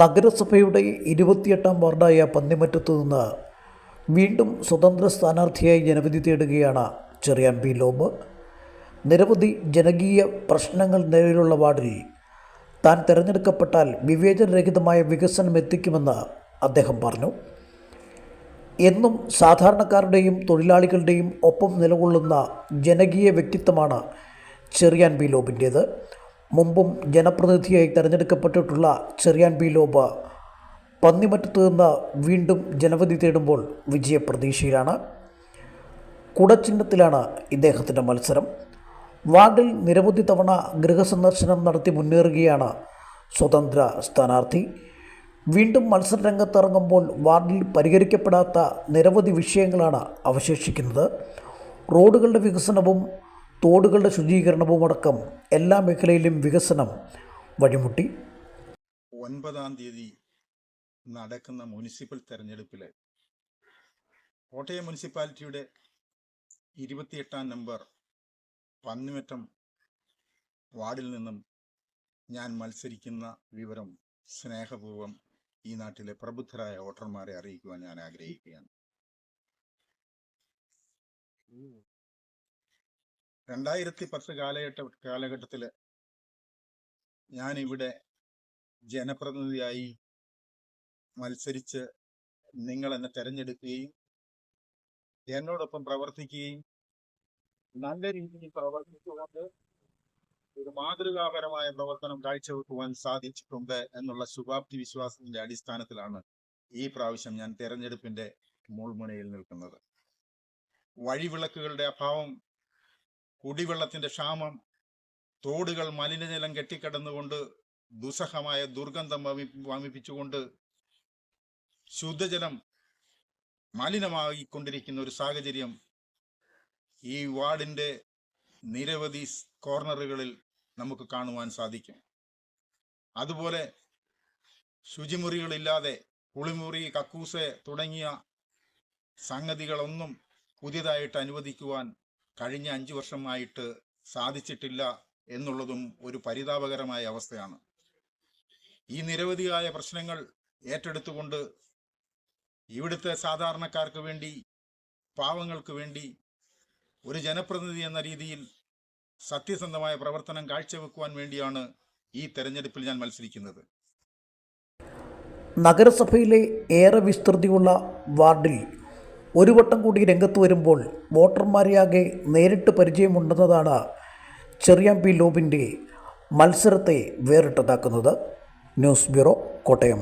നഗരസഭയുടെ ഇരുപത്തിയെട്ടാം വാർഡായ പന്നിമറ്റത്തു നിന്ന് വീണ്ടും സ്വതന്ത്ര സ്ഥാനാർത്ഥിയായി ജനവിധി തേടുകയാണ് ചെറിയാൻ പി ലോബ്. നിരവധി ജനകീയ പ്രശ്നങ്ങൾ നിലവിലുള്ള വാർഡിൽ താൻ തിരഞ്ഞെടുക്കപ്പെട്ടാൽ വിവേചനരഹിതമായ വികസനം എത്തിക്കുമെന്ന് അദ്ദേഹം പറഞ്ഞു. എന്നും സാധാരണക്കാരുടെയും തൊഴിലാളികളുടെയും ഒപ്പം നിലകൊള്ളുന്ന ജനകീയ വ്യക്തിത്വമാണ് ചെറിയാൻ ബി ലോബിന്റേത്. മുമ്പും ജനപ്രതിനിധിയായി തിരഞ്ഞെടുക്കപ്പെട്ടിട്ടുള്ള ചെറിയാൻ ബി ലോബ് പന്നിമറ്റത്ത് നിന്ന് വീണ്ടും ജനവിധി തേടുമ്പോൾ വിജയപ്രതീക്ഷയിലാണ് കുടച്ചിഹ്നത്തിലാണ് ഇദ്ദേഹത്തിന്റെ മത്സരം. വാർഡിൽ നിരവധി തവണ ഗൃഹസന്ദർശനം നടത്തി മുന്നേറുകയാണ് സ്വതന്ത്ര സ്ഥാനാർത്ഥി. വീണ്ടും മത്സരരംഗത്തിറങ്ങുമ്പോൾ വാർഡിൽ പരിഹരിക്കപ്പെടാത്ത നിരവധി വിഷയങ്ങളാണ് അവശേഷിക്കുന്നത്. റോഡുകളുടെ വികസനവും തോടുകളുടെ ശുചീകരണവും അടക്കം എല്ലാ മേഖലയിലും വികസനം വഴിമുട്ടി. ഒൻപതാം തീയതി നടക്കുന്ന മുനിസിപ്പൽ തെരഞ്ഞെടുപ്പിൽ കോട്ടയം മുനിസിപ്പാലിറ്റിയുടെ ഇരുപത്തിയെട്ടാം നമ്പർ പന്നിമറ്റം വാർഡിൽ നിന്നും ഞാൻ മത്സരിക്കുന്ന വിവരം സ്നേഹപൂർവം ഈ നാട്ടിലെ പ്രബുദ്ധരായ വോട്ടർമാരെ അറിയിക്കുവാൻ ഞാൻ ആഗ്രഹിക്കുകയാണ്. രണ്ടായിരത്തി പത്ത് കാലഘട്ട ഞാൻ ഇവിടെ ജനപ്രതിനിധിയായി മത്സരിച്ച് നിങ്ങൾ എന്നെ തെരഞ്ഞെടുക്കുകയും എന്നോടൊപ്പം പ്രവർത്തിക്കുകയും നല്ല രീതിയിൽ പ്രവർത്തിച്ചുകൊണ്ട് ഒരു മാതൃകാപരമായ പ്രവർത്തനം കാഴ്ചവെക്കുവാൻ സാധിച്ചിട്ടുണ്ട് എന്നുള്ള ശുഭാപ്തി വിശ്വാസത്തിന്റെ അടിസ്ഥാനത്തിലാണ് ഈ പ്രാവശ്യം ഞാൻ തെരഞ്ഞെടുപ്പിന്റെ മുൾമുനയിൽ നിൽക്കുന്നത്. വഴിവിളക്കുകളുടെ അഭാവം കുടിവെള്ളത്തിന്റെ ക്ഷാമം തോടുകൾ മലിനജലം കെട്ടിക്കിടന്നുകൊണ്ട് ദുസ്സഹമായ ദുർഗന്ധം വമി വമിപ്പിച്ചുകൊണ്ട് ശുദ്ധജലം മലിനമായിക്കൊണ്ടിരിക്കുന്ന ഒരു സാഹചര്യം ഈ വാർഡിന്റെ നിരവധി കോർണറുകളിൽ നമുക്ക് കാണുവാൻ സാധിക്കും. അതുപോലെ ശുചിമുറികളില്ലാതെ കുളിമുറി കക്കൂസ് തുടങ്ങിയ സംഗതികളൊന്നും പുതിയതായിട്ട് അനുവദിക്കുവാൻ കഴിഞ്ഞ അഞ്ചു വർഷമായിട്ട് സാധിച്ചിട്ടില്ല എന്നുള്ളതും ഒരു പരിതാപകരമായ അവസ്ഥയാണ്. ഈ നിരവധിയായ പ്രശ്നങ്ങൾ ഏറ്റെടുത്തുകൊണ്ട് ഇവിടുത്തെ സാധാരണക്കാർക്ക് വേണ്ടി പാവങ്ങൾക്ക് വേണ്ടി ഒരു ജനപ്രതിനിധി എന്ന രീതിയിൽ സത്യസന്ധമായ പ്രവർത്തനം കാഴ്ചവെക്കുവാൻ വേണ്ടിയാണ് ഈ തെരഞ്ഞെടുപ്പിൽ ഞാൻ മത്സരിക്കുന്നത്. നഗരസഭയിലെ ഏറെ വിസ്തൃതിയുള്ള വാർഡിൽ ഒരു വട്ടം കൂടി രംഗത്ത് വരുമ്പോൾ വോട്ടർമാരെയാകെ നേരിട്ട് പരിചയമുണ്ടെന്നതാണ് ചെറിയാമ്പി ലോബിന്റെ മത്സരത്തെ വേറിട്ടതാക്കുന്നത്. News bureau Kottayam.